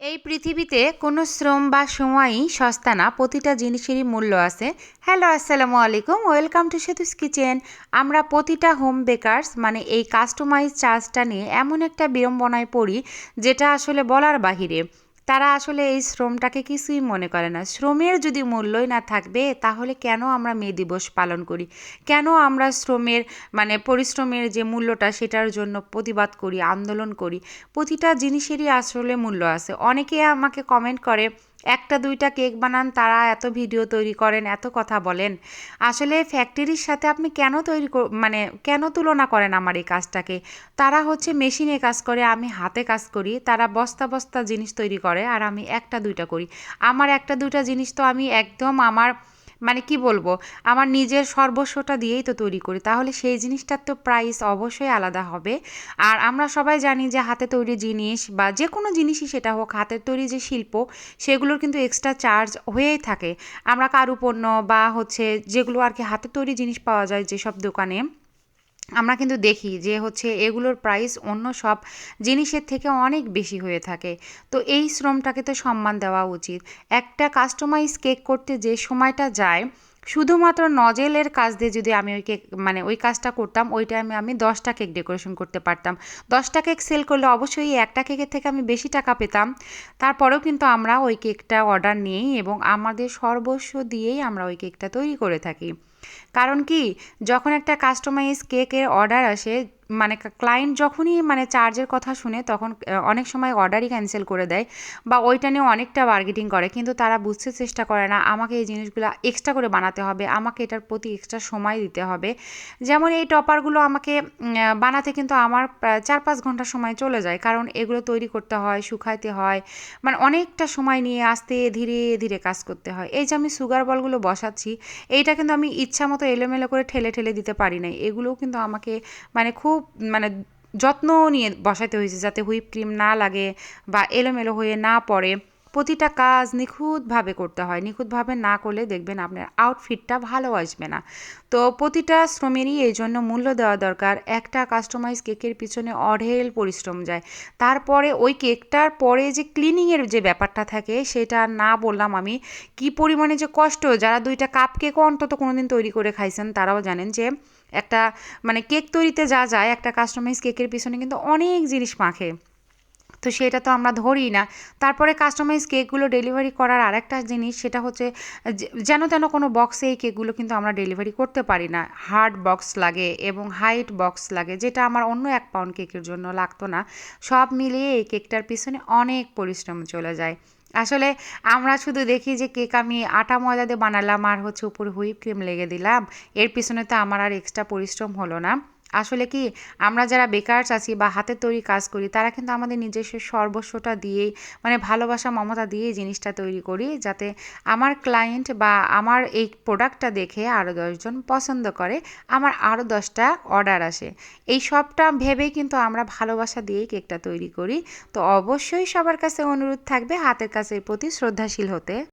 এই পৃথিবীতে কোনো শ্রম বা সময়ই সস্তা না, প্রতিটা জিনিসেরই মূল্য আছে। হ্যালো, আসসালামু আলাইকুম, ওয়েলকাম টু সেতুস কিচেন। আমরা প্রতিটা হোম বেকারস মানে এই কাস্টমাইজ চার্জটা নিয়ে এমন একটা বিড়ম্বনায় পড়ি, যেটা আসলে বলার বাহিরে। তারা আসলে এই শ্রমটাকে কিছুই মনে করে না। শ্রমের যদি মূল্যই না থাকবে, তাহলে কেন আমরা মে দিবস পালন করি? কেন আমরা শ্রমের মানে পরিশ্রমের যে মূল্যটা, সেটার জন্য প্রতিবাদ করি, আন্দোলন করি? প্রতিটা জিনিসেরই আসলে মূল্য আছে। অনেকে আমাকে কমেন্ট করে একটা, দুইটা কেক বানান, তারা এত ভিডিও তৈরি করেন, এত কথা বলেন। আসলে ফ্যাক্টরির সাথে আপনি কেন তৈরি মানে কেন তুলনা করেন আমার এই কাজটাকে? তারা হচ্ছে মেশিনে কাজ করে, আমি হাতে কাজ করি, তারা বস্তা বস্তা জিনিস তৈরি করে, আর আমি একটা, দুইটা করি। আমার একটা, দুইটা জিনিস তো আমি একদম আমার মানে কি বলব, আমার নিজের সর্বস্বটা দিয়েই তো তৈরি করি। তাহলে সেই জিনিসটার তো প্রাইস অবশ্যই আলাদা হবে। আর আমরা সবাই জানি যে হাতে তৈরি জিনিস বা যে কোনো জিনিসই সেটা হোক, হাতের তৈরি যে শিল্প, সেগুলোর কিন্তু এক্সট্রা চার্জ হয়েই থাকে। আমরা কারুপণ্য বা হচ্ছে যেগুলো আর কি হাতে তৈরি জিনিস পাওয়া যায় যেসব দোকানে আমরা কিন্তু দেখি যে হচ্ছে এগুলোর প্রাইস অন্য সব জিনিসের থেকে অনেক বেশি হয়ে থাকে। তো এই শ্রমটাকে তো সম্মান দেওয়া উচিত। একটা কাস্টমাইজ কেক করতে যে সময়টা যায় শুধুমাত্র নজেলের কাজ দিয়ে যদি আমি ওই কেক মানে ওই কাজটা করতাম, ওই টাইমে আমি দশটা কেক ডেকোরেশন করতে পারতাম। দশটা কেক সেল করলে অবশ্যই একটা কেকের থেকে আমি বেশি টাকা পেতাম। তারপরেও কিন্তু আমরা ওই কেকটা অর্ডার নিই এবং আমাদের সর্বস্ব দিয়েই আমরা ওই কেকটা তৈরি করে থাকি। কারণ কি, যখন একটা কাস্টমাইজ কেকের অর্ডার আসে মানে ক্লায়েন্ট যখনই মানে চার্জের কথা শুনে তখন অনেক সময় অর্ডারই ক্যান্সেল করে দেয় বা ওইটা নিয়ে অনেকটা বার্গেটিং করে, কিন্তু তারা বুঝতে চেষ্টা করে না, আমাকে এই জিনিসগুলো এক্সট্রা করে বানাতে হবে, আমাকে এটার প্রতি এক্সট্রা সময় দিতে হবে। যেমন এই টপারগুলো আমাকে বানাতে কিন্তু আমার চার পাঁচ ঘণ্টা সময় চলে যায়, কারণ এগুলো তৈরি করতে হয়, শুকাইতে হয় মানে অনেকটা সময় নিয়ে আস্তে ধীরে ধীরে কাজ করতে হয়। এই যে আমি সুগার বলগুলো বসাচ্ছি, এইটা কিন্তু আমি ইচ্ছা মতো এলোমেলো করে ঠেলে ঠেলে দিতে পারি নাই, এগুলোও কিন্তু আমাকে মানে খুব মানে যত্ন নিয়ে বসাতে হয়েছে যাতে হুইপ ক্রিম না লাগে বা এলোমেলো হয়ে না পড়ে। প্রতিটা কাজ নিখুঁতভাবে করতে হয়। নিখুঁতভাবে না করলে দেখবেন আপনার আউটফিটটা ভালো আসবে না। তো প্রতিটা শ্রমেরই এই জন্য মূল্য দেওয়া দরকার। একটা কাস্টমাইজ কেকের পিছনে অঢেল পরিশ্রম যায়। তারপরে ওই কেকটার পরে যে ক্লিনিংয়ের যে ব্যাপারটা থাকে সেটা না বললাম আমি। কি পরিমাণে যে কষ্ট, যারা দুইটা কাপ কেকও অন্তত কোনো দিন তৈরি করে খাইছেন তারাও জানেন যে একটা মানে কেক তৈরিতে যা যায়, একটা কাস্টমাইজ কেকের পিছনে কিন্তু অনেক জিনিস মাখে। তো সেটা তো আমরা ধরি না। তারপরে কাস্টমাইজ কেকগুলো ডেলিভারি করার আরেকটা জিনিস, সেটা হচ্ছে যেন তেন কোনো বক্সে এই কেকগুলো কিন্তু আমরা ডেলিভারি করতে পারি না। হার্ড বক্স লাগে এবং হাইট বক্স লাগে, যেটা আমার অন্য এক পাউন্ড কেকের জন্য লাগতো না। সব মিলিয়ে এই কেকটার পিছনে অনেক পরিশ্রম চলে যায়। আসলে আমরা শুধু দেখি যে কেক আমি আটা ময়দা দিয়ে বানালাম আর হচ্ছে উপর হুইপ ক্রিম লেগে দিলাম। এর পিছনে তো আমার আর এক্সট্রা পরিশ্রম হলো না। আসলে কি, আমরা যারা বেকার আছি বা হাতের তৈরি কাজ করি, তারা কিন্তু আমাদের নিজস্ব সর্বস্বটা দিয়েই মানে ভালোবাসা, মমতা দিয়েই জিনিসটা তৈরি করি, যাতে আমার ক্লায়েন্ট বা আমার এই প্রোডাক্টটা দেখে আরও দশজন পছন্দ করে, আমার আরও দশটা অর্ডার আসে। এই সবটা ভেবেই কিন্তু আমরা ভালোবাসা দিয়েই কেকটা তৈরি করি। তো অবশ্যই সবার কাছে অনুরোধ থাকবে হাতের কাছের প্রতি শ্রদ্ধাশীল হতে।